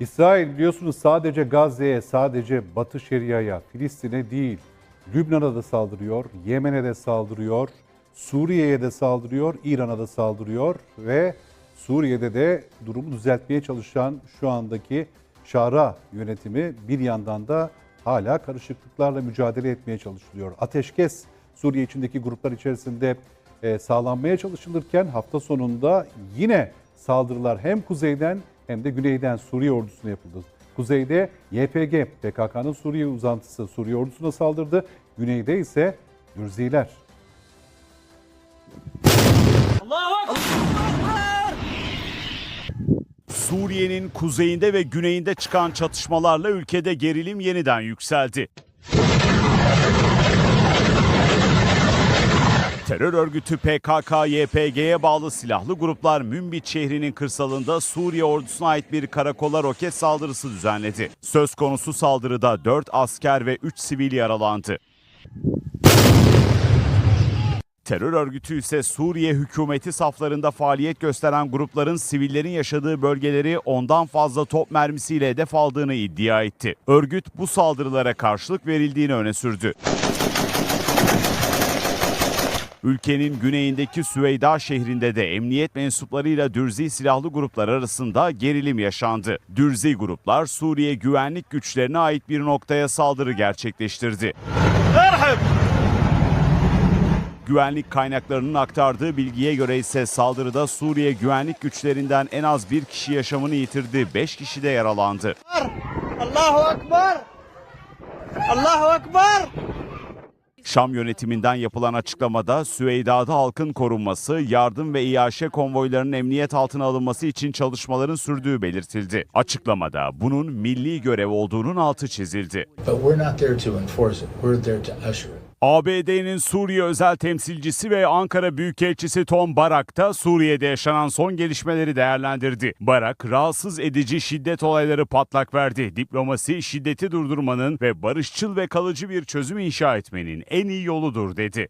İsrail biliyorsunuz sadece Gazze'ye, sadece Batı Şeria'ya, Filistin'e değil, Lübnan'a da saldırıyor, Yemen'e de saldırıyor, Suriye'ye de saldırıyor, İran'a da saldırıyor ve Suriye'de de durumu düzeltmeye çalışan şu andaki Şara yönetimi bir yandan da hala karışıklıklarla mücadele etmeye çalışılıyor. Ateşkes Suriye içindeki gruplar içerisinde e, sağlanmaya çalışılırken hafta sonunda yine saldırılar hem kuzeyden hem de güneyden Suriye ordusuna yapıldı. Kuzeyde YPG, PKK'nın Suriye uzantısı Suriye ordusuna saldırdı. Güneyde ise Dürziler. Suriye'nin kuzeyinde ve güneyinde çıkan çatışmalarla ülkede gerilim yeniden yükseldi. Terör örgütü PKK-YPG'ye bağlı silahlı gruplar Münbit şehrinin kırsalında Suriye ordusuna ait bir karakola roket saldırısı düzenledi. Söz konusu saldırıda 4 asker ve 3 sivil yaralandı. Terör örgütü ise Suriye hükümeti saflarında faaliyet gösteren grupların sivillerin yaşadığı bölgeleri ondan fazla top mermisiyle hedef aldığını iddia etti. Örgüt bu saldırılara karşılık verildiğini öne sürdü. Ülkenin güneyindeki Süveyda şehrinde de emniyet mensuplarıyla Dürzi silahlı gruplar arasında gerilim yaşandı. Dürzi gruplar Suriye güvenlik güçlerine ait bir noktaya saldırı gerçekleştirdi. Güvenlik kaynaklarının aktardığı bilgiye göre ise saldırıda Suriye güvenlik güçlerinden en az bir kişi yaşamını yitirdi, 5 kişi de yaralandı. Allahu Ekber! Allahu Ekber! Şam yönetiminden yapılan açıklamada Süveyda'da halkın korunması, yardım ve İAŞ konvoylarının emniyet altına alınması için çalışmaların sürdüğü belirtildi. Açıklamada bunun milli görev olduğunun altı çizildi. ABD'nin Suriye özel temsilcisi ve Ankara Büyükelçisi Tom Barak da Suriye'de yaşanan son gelişmeleri değerlendirdi. Barak, rahatsız edici şiddet olayları patlak verdi. Diplomasi, şiddeti durdurmanın ve barışçıl ve kalıcı bir çözüm inşa etmenin en iyi yoludur dedi.